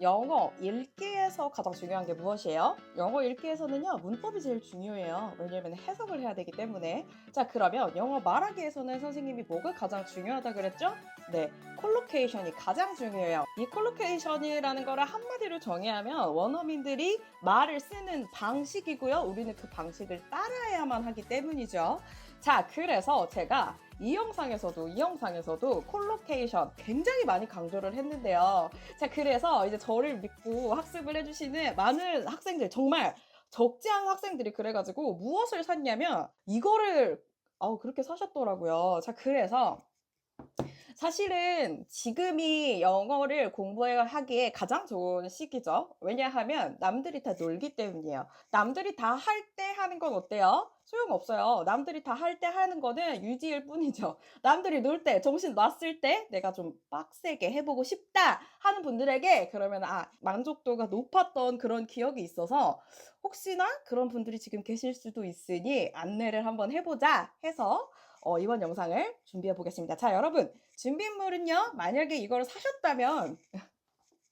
영어 읽기에서 가장 중요한 게 무엇이에요? 영어 읽기에서는요, 문법이 제일 중요해요. 왜냐면 해석을 해야 되기 때문에. 자, 그러면 영어 말하기에서는 선생님이 뭐가 가장 중요하다 그랬죠? 네, 콜로케이션이 가장 중요해요. 이 콜로케이션이라는 거를 한마디로 정의하면 원어민들이 말을 쓰는 방식이고요. 우리는 그 방식을 따라야만 하기 때문이죠. 자, 그래서 제가 이 영상에서도 이 영상에서도 콜로케이션 굉장히 많이 강조를 했는데요. 자, 그래서 이제 저를 믿고 학습을 해주시는 많은 학생들 정말 적지 않은 학생들이 그래가지고 무엇을 샀냐면 이거를 아우 그렇게 사셨더라고요. 자, 그래서 사실은 지금이 영어를 공부하기에 가장 좋은 시기죠. 왜냐하면 남들이 다 놀기 때문이에요. 남들이 다 할 때 하는 건 어때요? 소용없어요. 남들이 다 할 때 하는 거는 유지일 뿐이죠. 남들이 놀 때, 정신 놨을 때 내가 좀 빡세게 해보고 싶다 하는 분들에게 그러면 아, 만족도가 높았던 그런 기억이 있어서 혹시나 그런 분들이 지금 계실 수도 있으니 안내를 한번 해보자 해서 어, 이번 영상을 준비해 보겠습니다. 자, 여러분, 준비물은요, 만약에 이걸 사셨다면,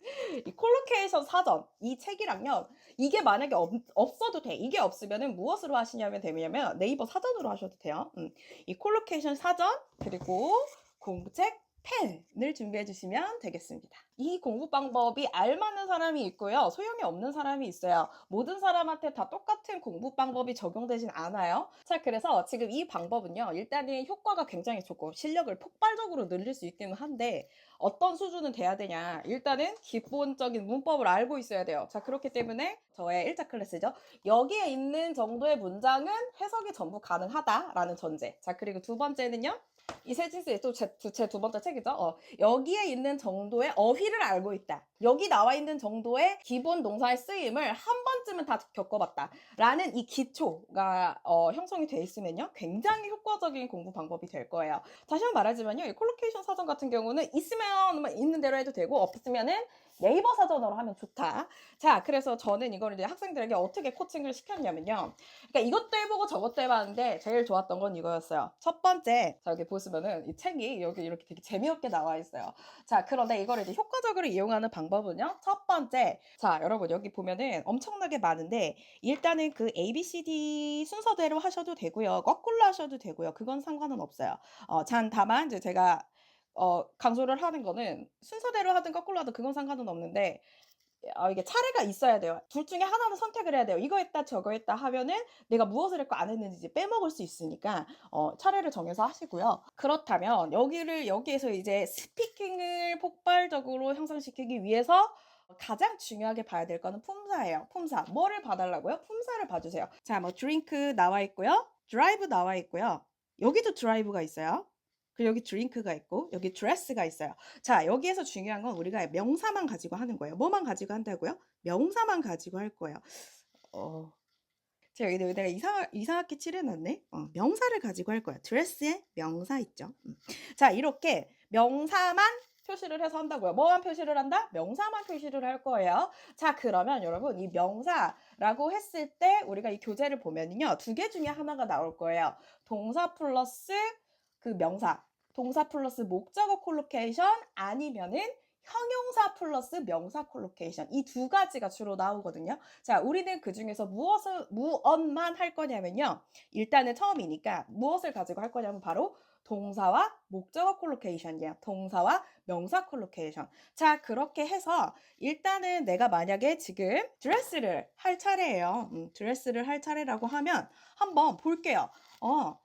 이 콜로케이션 사전, 이 책이랑요, 이게 만약에 없, 없어도 돼. 이게 없으면은 무엇으로 하시냐면 되냐면 네이버 사전으로 하셔도 돼요. 음, 이 콜로케이션 사전, 그리고 공부책, 펜을 준비해 주시면 되겠습니다. 이 공부 방법이 알맞는 사람이 있고요. 소용이 없는 사람이 있어요. 모든 사람한테 다 똑같은 공부 방법이 적용되진 않아요. 자, 그래서 지금 이 방법은요. 일단은 효과가 굉장히 좋고 실력을 폭발적으로 늘릴 수 있기는 한데 어떤 수준은 돼야 되냐. 일단은 기본적인 문법을 알고 있어야 돼요. 자, 그렇기 때문에 저의 1차 클래스죠. 여기에 있는 정도의 문장은 해석이 전부 가능하다라는 전제. 자, 그리고 두 번째는요. 이 세진스의 또제 두 번째 책이죠. 어, 여기에 있는 정도의 어휘를 알고 있다. 여기 나와 있는 정도의 기본 동사의 쓰임을 한 번쯤은 다 겪어봤다. 라는 이 기초가 어, 형성이 돼 있으면요. 굉장히 효과적인 공부 방법이 될 거예요. 다시 한번 말하지만요. 이 콜로케이션 사전 같은 경우는 있으면 있는 대로 해도 되고 없으면은 네이버 사전으로 하면 좋다. 자, 그래서 저는 이걸 이제 학생들에게 어떻게 코칭을 시켰냐면요. 그러니까 이것도 해보고 저것도 해봤는데 제일 좋았던 건 이거였어요. 첫 번째, 자, 여기 보시면은 이 책이 여기 이렇게 되게 재미없게 나와 있어요. 자, 그런데 이걸 이제 효과적으로 이용하는 방법은요. 첫 번째, 자, 여러분 여기 보면은 엄청나게 많은데 일단은 그 A, B, C, D 순서대로 하셔도 되고요. 거꾸로 하셔도 되고요. 그건 상관은 없어요. 어, 잔 다만 이제 제가 어, 강조를 하는 거는 순서대로 하든 거꾸로 하든 그건 상관은 없는데 어, 이게 차례가 있어야 돼요. 둘 중에 하나는 선택을 해야 돼요. 이거 했다 저거 했다 하면은 내가 무엇을 했고 안 했는지 빼먹을 수 있으니까 어, 차례를 정해서 하시고요. 그렇다면 여기를 여기에서 이제 스피킹을 폭발적으로 향상시키기 위해서 가장 중요하게 봐야 될 거는 품사예요. 품사. 뭐를 봐달라고요? 품사를 봐주세요. 자, 뭐 드링크 나와 있고요. 드라이브 나와 있고요. 여기도 드라이브가 있어요. 그리고 여기 드링크가 있고 여기 드레스가 있어요. 자, 여기에서 중요한 건 우리가 명사만 가지고 하는 거예요. 뭐만 가지고 한다고요? 명사만 가지고 할 거예요. 어. 제가 여기 내가 이상, 이상하게 칠해놨네. 어, 명사를 가지고 할 거야. 드레스에 명사 있죠. 음. 자, 이렇게 명사만 표시를 해서 한다고요. 뭐만 표시를 한다? 명사만 표시를 할 거예요. 자, 그러면 여러분 이 명사라고 했을 때 우리가 이 교재를 보면요. 두 개 중에 하나가 나올 거예요. 동사 플러스 그 명사. 동사 플러스 목적어 콜로케이션 아니면은 형용사 플러스 명사 콜로케이션 이 두 가지가 주로 나오거든요. 자, 우리는 그 중에서 무엇을 무엇만 할 거냐면요. 일단은 처음이니까 무엇을 가지고 할 거냐면 바로 동사와 목적어 콜로케이션이에요. 동사와 명사 콜로케이션. 자, 그렇게 해서 일단은 내가 만약에 지금 드레스를 할 차례예요. 음, 드레스를 할 차례라고 하면 한번 볼게요. 어,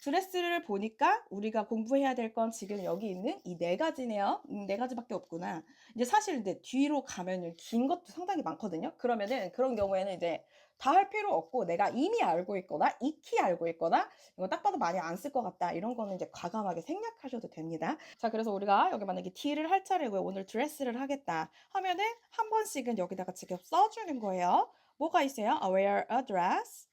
드레스를 보니까 우리가 공부해야 될 건 지금 여기 있는 이 네 가지네요. 음, 네 가지밖에 없구나. 이제 사실 근데 뒤로 가면은 긴 것도 상당히 많거든요. 그러면은 그런 경우에는 이제 다 할 필요 없고 내가 이미 알고 있거나 익히 알고 있거나 이거 딱 봐도 많이 안 쓸 것 같다. 이런 거는 이제 과감하게 생략하셔도 됩니다. 자, 그래서 우리가 여기 만약에 D를 할 차례고요. 오늘 드레스를 하겠다 하면은 한 번씩은 여기다가 지금 써주는 거예요. 뭐가 있어요? Wear a dress.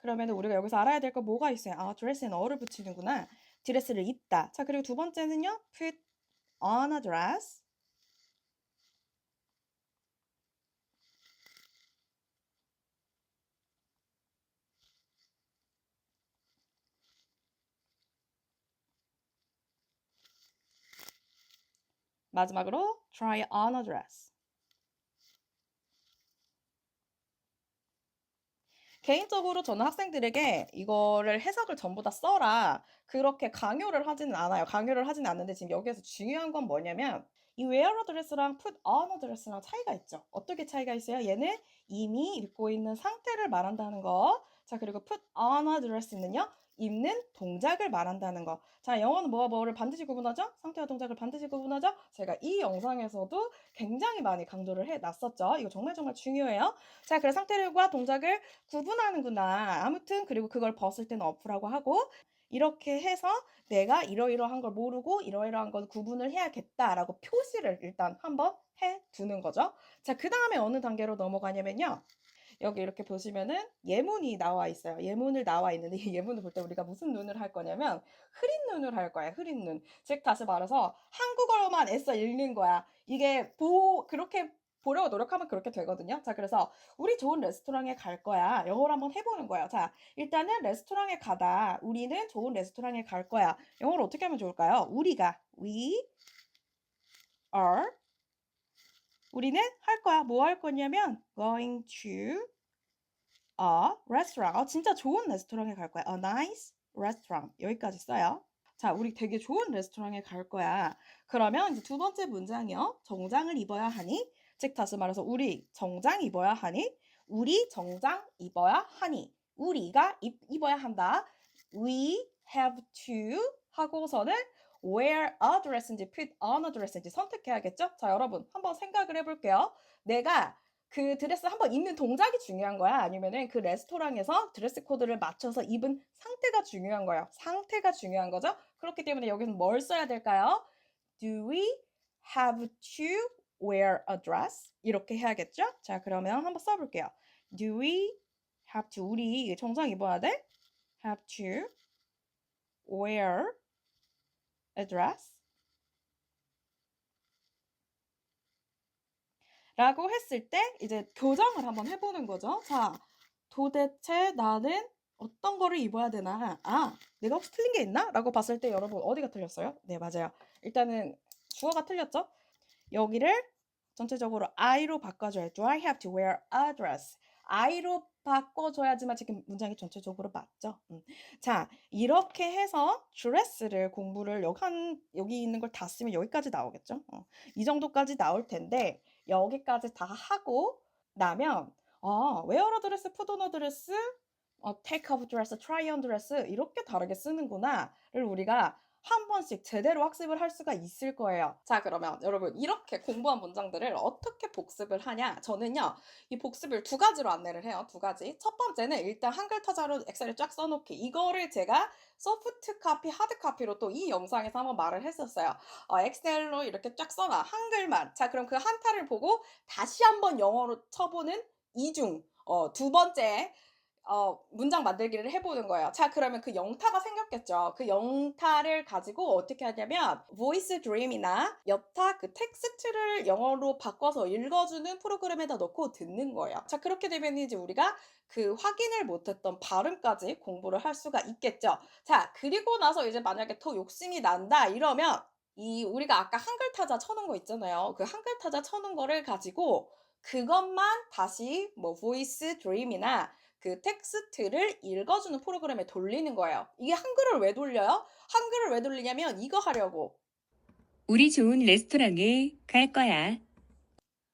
그러면 우리가 여기서 알아야 될 거 뭐가 있어요? 아, 드레스에는 어를 붙이는구나. 드레스를 입다. 자, 그리고 두 번째는요. put on a dress. 마지막으로 try on a dress. 개인적으로 저는 학생들에게 이거를 해석을 전부 다 써라. 그렇게 강요를 하지는 않아요. 강요를 하지는 않는데 지금 여기에서 중요한 건 뭐냐면 이 wear a dress랑 put on a dress랑 차이가 있죠. 어떻게 차이가 있어요? 얘는 이미 입고 있는 상태를 말한다는 거. 자, 그리고 put on a dress는요. 입는 동작을 말한다는 거. 자, 영어는 뭐와 뭐를 반드시 구분하죠? 상태와 동작을 반드시 구분하죠? 제가 이 영상에서도 굉장히 많이 강조를 해 놨었죠. 이거 정말 정말 중요해요. 자, 그래서 상태과 동작을 구분하는구나. 아무튼 그리고 그걸 벗을 때는 어프라고 하고 이렇게 해서 내가 이러이러한 걸 모르고 이러이러한 건 구분을 해야겠다라고 표시를 일단 한번 해 두는 거죠. 자, 그 다음에 어느 단계로 넘어가냐면요. 여기 이렇게 보시면은 예문이 나와 있어요. 예문을 나와 있는데 이 예문을 볼 때 우리가 무슨 눈을 할 거냐면 흐린 눈을 할 거야. 흐린 눈. 즉 다시 말해서 한국어로만 애써 읽는 거야. 이게 보 그렇게 보려고 노력하면 그렇게 되거든요. 자, 그래서 우리 좋은 레스토랑에 갈 거야. 영어로 한번 해보는 거예요. 자, 일단은 레스토랑에 가다. 우리는 좋은 레스토랑에 갈 거야. 영어로 어떻게 하면 좋을까요? 우리가 we are 우리는 할 거야. 뭐 할 거냐면 going to a restaurant. 어, 진짜 좋은 레스토랑에 갈 거야. A nice restaurant. 여기까지 써요. 자, 우리 되게 좋은 레스토랑에 갈 거야. 그러면 이제 두 번째 문장이요. 정장을 입어야 하니? 즉 다시 말해서 우리 정장 입어야 하니? 우리 정장 입어야 하니? 우리가 입, 입어야 한다. We have to 하고서는 wear a dress인지 put on a dress인지 선택해야겠죠? 자, 여러분 한번 생각을 해볼게요. 내가 그 드레스 한번 입는 동작이 중요한 거야? 아니면은 그 레스토랑에서 드레스 코드를 맞춰서 입은 상태가 중요한 거예요? 상태가 중요한 거죠? 그렇기 때문에 여기서 뭘 써야 될까요? Do we have to wear a dress? 이렇게 해야겠죠? 자, 그러면 한번 써볼게요. Do we have to? 우리 정장 입어야 돼? Have to wear a dress? 라고 했을 때 이제 교정을 한번 해보는 거죠. 자, 도대체 나는 어떤 거를 입어야 되나? 아, 내가 혹시 틀린 게 있나? 라고 봤을 때 여러분 어디가 틀렸어요? 네, 맞아요. 일단은 주어가 틀렸죠? 여기를 전체적으로 I로 바꿔줘야 Do I have to wear a dress? I로 바꿔줘야지만 지금 문장이 전체적으로 맞죠? 음. 자, 이렇게 해서 드레스를 공부를 여기, 한, 여기 있는 걸 다 쓰면 여기까지 나오겠죠? 어, 이 정도까지 나올 텐데 여기까지 다 하고 나면 아, 웨어러 드레스, 푸도너 드레스, 어, take off 드레스, try on 드레스 이렇게 다르게 쓰는구나를 우리가 한 번씩 제대로 학습을 할 수가 있을 거예요. 자, 그러면 여러분 이렇게 공부한 문장들을 어떻게 복습을 하냐? 저는요, 이 복습을 두 가지로 안내를 해요. 두 가지. 첫 번째는 일단 한글 타자로 엑셀을 쫙 써놓기. 이거를 제가 소프트 카피, 하드 카피로 또 이 영상에서 한번 말을 했었어요. 어, 엑셀로 이렇게 쫙 써놔. 한글만. 자, 그럼 그 한타를 보고 다시 한번 영어로 쳐보는 이중. 어, 두 번째. 어, 문장 만들기를 해보는 거예요. 자, 그러면 그 영타가 생겼겠죠. 그 영타를 가지고 어떻게 하냐면, voice dream이나 여타 그 텍스트를 영어로 바꿔서 읽어주는 프로그램에다 넣고 듣는 거예요. 자, 그렇게 되면 이제 우리가 그 확인을 못했던 발음까지 공부를 할 수가 있겠죠. 자, 그리고 나서 이제 만약에 더 욕심이 난다 이러면, 이 우리가 아까 한글 타자 쳐놓은 거 있잖아요. 그 한글 타자 쳐놓은 거를 가지고 그것만 다시 뭐 voice dream이나 그 텍스트를 읽어주는 프로그램에 돌리는 거예요. 이게 한글을 왜 돌려요? 한글을 왜 돌리냐면 이거 하려고. 우리 좋은 레스토랑에 갈 거야.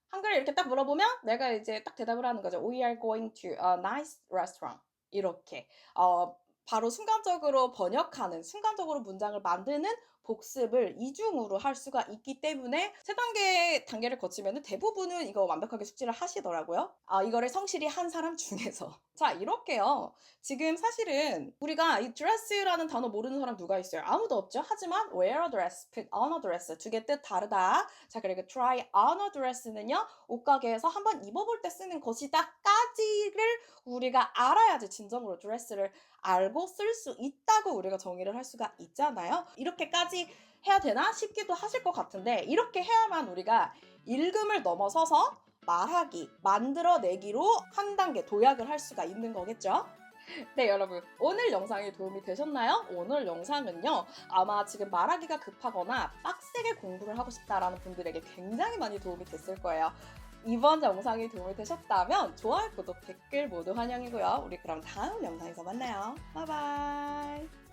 한글을 이렇게 딱 물어보면 내가 이제 딱 대답을 하는 거죠. We are going to a nice restaurant. 이렇게. 어, 바로 순간적으로 번역하는, 순간적으로 문장을 만드는 복습을 이중으로 할 수가 있기 때문에 세 단계 단계를 거치면 대부분은 이거 완벽하게 숙지를 하시더라고요. 아, 이거를 성실히 한 사람 중에서. 자, 이렇게요. 지금 사실은 우리가 이 dress라는 단어 모르는 사람 누가 있어요? 아무도 없죠. 하지만 wear a dress, put on a dress 두 개 뜻 다르다. 자, 그리고 try on a dress는요. 옷가게에서 한번 입어볼 때 쓰는 것이다 까지를 우리가 알아야지 진정으로 드레스를 알고 쓸 수 있다고 우리가 정의를 할 수가 있잖아요. 이렇게 까지 해야 되나 싶기도 하실 것 같은데 이렇게 해야만 우리가 읽음을 넘어서서 말하기, 만들어내기로 한 단계 도약을 할 수가 있는 거겠죠. 네, 여러분. 오늘 영상이 도움이 되셨나요? 오늘 영상은요, 아마 지금 말하기가 급하거나 빡세게 공부를 하고 싶다라는 분들에게 굉장히 많이 도움이 됐을 거예요. 이번 영상이 도움이 되셨다면 좋아요, 구독, 댓글 모두 환영이고요. 우리 그럼 다음 영상에서 만나요. 바이바이.